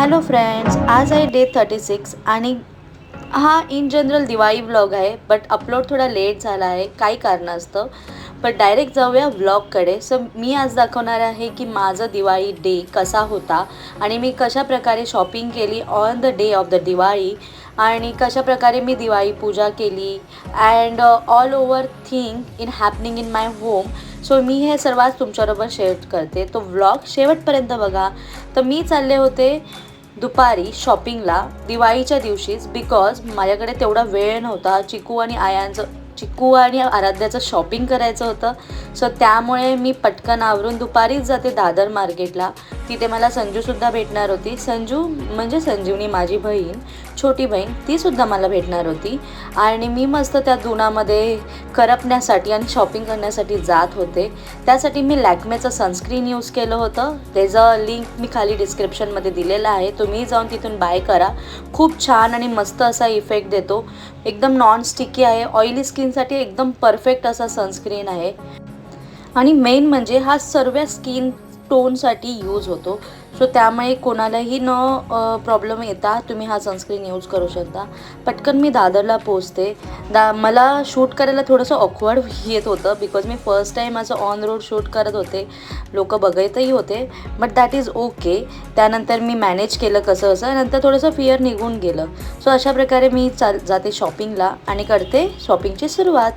Hello friends आज आहे day thirty six आणि हा इन जनरल दिवाळी व्लॉग आहे बट अपलोड थोडा लेट झाला आहे काही कारणास्तव. पण डायरेक्ट जाऊया व्लॉगकडे सो मी आज दाखवणार आहे की माझं दिवाळी डे कसा होता आणि मी कशा प्रकारे शॉपिंग केली on the day of the Diwali आणि कशा प्रकारे मी दिवाळी पूजा केली and all over thing in happening in my home so मी हे सर्वात तुमच्याबरोबर शेअर करते. तो व्लॉग शेवटपर्यंत बघा. तर मी चालले होते दुपारी शॉपिंगला दिवाळीच्या दिवशीच बिकॉज माझ्याकडे तेवढा वेळ नव्हता. चिकू आणि आयांचं चिकू आणि आराध्याचं शॉपिंग करायचं होतं. सो त्यामुळे मी पटकन आवरून दुपारीच जाते दादर मार्केटला तिथे मला संजूसुद्धा भेटणार होती. संजू म्हणजे संजीवनी माझी बहीण छोटी बहीण तीसुद्धा मला भेटणार होती. आणि मी मस्त त्या दुनामध्ये करपण्यासाठी आणि शॉपिंग करण्यासाठी जात होते. त्यासाठी मी लॅक्मेचं सनस्क्रीन यूज केलं होतं. त्याचं लिंक मी खाली डिस्क्रिप्शनमध्ये दिलेलं आहे. तुम्ही जाऊन तिथून बाय करा. खूप छान आणि मस्त असा इफेक्ट देतो. एकदम नॉन स्टिकी आहे. ऑइली स्किनसाठी एकदम परफेक्ट असा सनस्क्रीन आहे. आणि मेन म्हणजे हा सर्व स्किन टोनसाठी यूज होतो. सो त्यामुळे कोणालाही न प्रॉब्लेम येता तुम्ही हा सनस्क्रीन यूज करू शकता. पटकन मी दादरला पोचते दा मला शूट करायला थोडंसं ऑकवर्ड येत होतं बिकॉज मी फर्स्ट टाईम असं ऑन रोड शूट करत होते. लोक बघतही होते. बट दॅट इज ओके त्यानंतर मी मॅनेज केलं कसं असं. नंतर थोडंसं फिअर निघून गेलं. सो अशा प्रकारे मी चाल जाते शॉपिंगला आणि करते शॉपिंगची सुरुवात.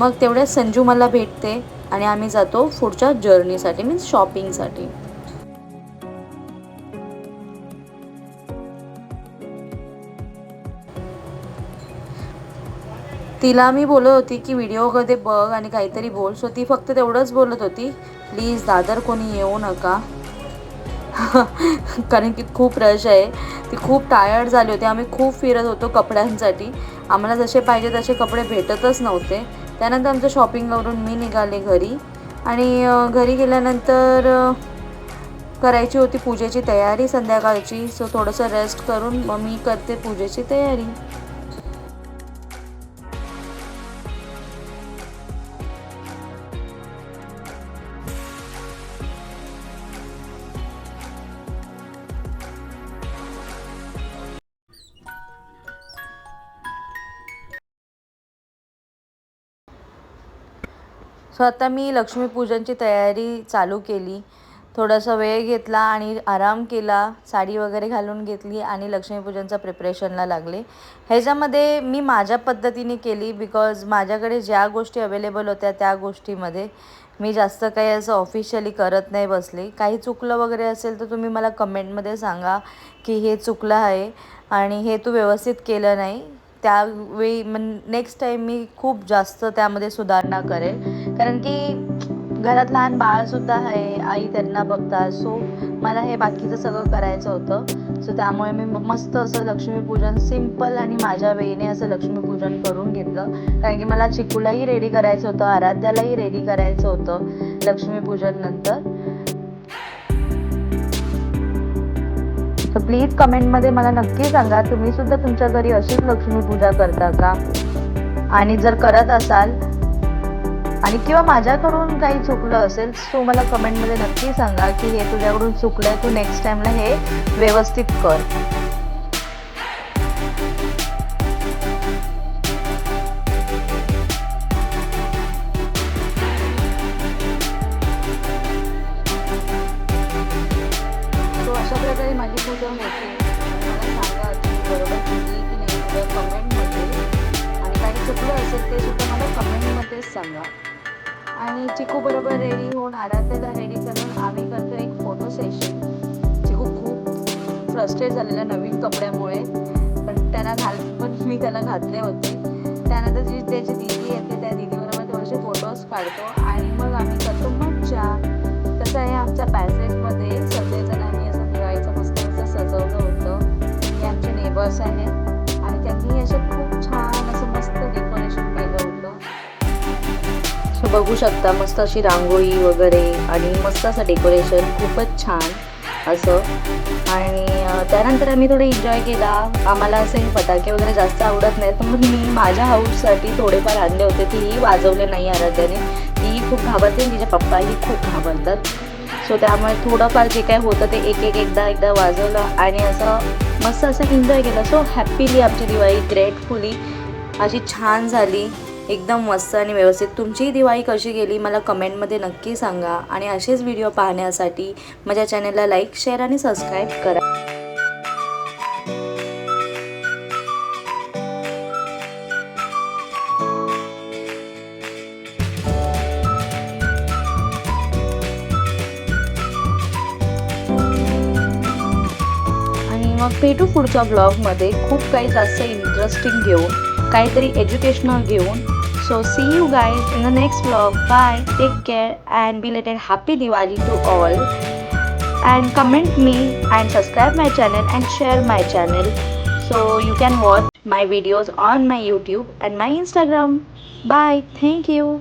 मग तेवढ्यात संजू मला भेटते आणि आम्ही जातो पुढच्या जर्नीसाठी मीन्स शॉपिंगसाठी तिला मी बोलत होती की व्हिडिओमध्ये बघ आणि काहीतरी बोल. सो ती फक्त तेवढंच बोलत होती प्लीज दादर कोणी येऊ नका. कारण की खूप रश आहे. ती खूप टायर्ड झाली होती. आम्ही खूप फिरत होतो कपड्यांसाठी. आम्हाला जसे पाहिजे तसे कपडे भेटतच नव्हते. त्यानंतर आमचं शॉपिंगवरून मी निघाले घरी. आणि घरी गेल्यानंतर करायची होती पूजेची तयारी संध्याकाळची. सो थोडंसं रेस्ट करून मग मी करते पूजेची तयारी. सो आता मी लक्ष्मीपूजनची तयारी चालू केली. थोडासा वेळ घेतला आणि आराम केला. साडी वगैरे घालून घेतली आणि लक्ष्मीपूजनचा प्रिपरेशनला लागले. ह्याच्यामध्ये मी माझ्या पद्धतीने केली बिकॉज माझ्याकडे ज्या गोष्टी अवेलेबल होत्या त्या गोष्टीमध्ये मी जास्त काही असं ऑफिशियली करत नाही बसले. काही चुकलं वगैरे असेल तर तुम्ही मला कमेंटमध्ये सांगा की हे चुकलं आहे आणि हे तू व्यवस्थित केलं नाही. त्यावेळी मग नेक्स्ट टाईम मी खूप जास्त त्यामध्ये सुधारणा करेल. कारण की घरात लहान बाळसुद्धा आहे आई त्यांना बघतात. सो मला हे बाकीचं सगळं करायचं होतं. सो त्यामुळे मी मस्त असं लक्ष्मीपूजन सिंपल आणि माझ्या वेळेने असं लक्ष्मीपूजन करून घेतलं. कारण की मला चिकूलाही रेडी करायचं होतं आराध्यालाही रेडी करायचं होतं लक्ष्मीपूजन प्लीज कमेंटमध्ये मला नक्की सांगा तुम्ही सुद्धा तुमच्या घरी अशीच लक्ष्मीपूजा करता का? आणि जर करत असाल आणि किंवा माझ्याकडून काही चुकलं असेल सो मला कमेंटमध्ये नक्की सांगा की हे तुझ्याकडून चुकलं आहे तू नेक्स्ट टाईमला हे व्यवस्थित कर. होते मला सांगा बरोबर केली की नाही कमेंटमध्ये आणि काही चुकलं असेल ते सुद्धा मला कमेंटमध्येच सांगा. आणि चिकू बरोबर रेडी होऊन आराध्याला रेडी करून आम्ही करतो एक फोटो सेशन चिकू खूप फ्रस्ट्रेट झालेला नवीन कपड्यामुळे. पण त्याला घाल पण मी त्याला घातले होते. त्यानंतर जी त्याची दिदी येते त्या दिदीबरोबर थोडेसे फोटोज काढतो. आणि मग आम्ही करतो मज्जा. तसं आहे आमच्या पॅसेजमध्ये सगळेजण आणि त्यांनी असे खूप छान असं मस्त डेकोरेशन केलं होतं. सो बघू शकता मस्त अशी रांगोळी वगैरे आणि मस्त असं डेकोरेशन खूपच छान असं. आणि त्यानंतर आम्ही थोडं एन्जॉय केला. आम्हाला असे फटाके वगैरे जास्त आवडत नाहीत तर मग मी माझ्या हाऊससाठी थोडेफार आणले होते. तीही वाजवले नाही आराध्याने. तीही खूप घाबरते. तिच्या पप्पाही खूप घाबरतात. सो त्यामुळे थोडंफार जे काय होतं ते एक एक एकदा एकदा वाजवलं आणि असं मस्त असं एन्जॉय केलं. सो हॅपीली आमची दिवाळी ग्रेटफुली अशी छान झाली. एकदम मस्त आणि व्यवस्थित. तुमचीही दिवाळी कशी गेली मला कमेंटमध्ये नक्की सांगा. आणि असेच व्हिडिओ पाहण्यासाठी माझ्या चॅनलला लाईक शेअर आणि सबस्क्राईब करा. मग पेटू पुढच्या ब्लॉगमध्ये खूप काही जास्त इंटरेस्टिंग घेऊन काहीतरी एज्युकेशनल घेऊन. So see you guys in the next blog bye take care and belated happy Diwali to all and comment me and subscribe my channel and share my channel so you can watch my videos on my YouTube and my Instagram bye thank you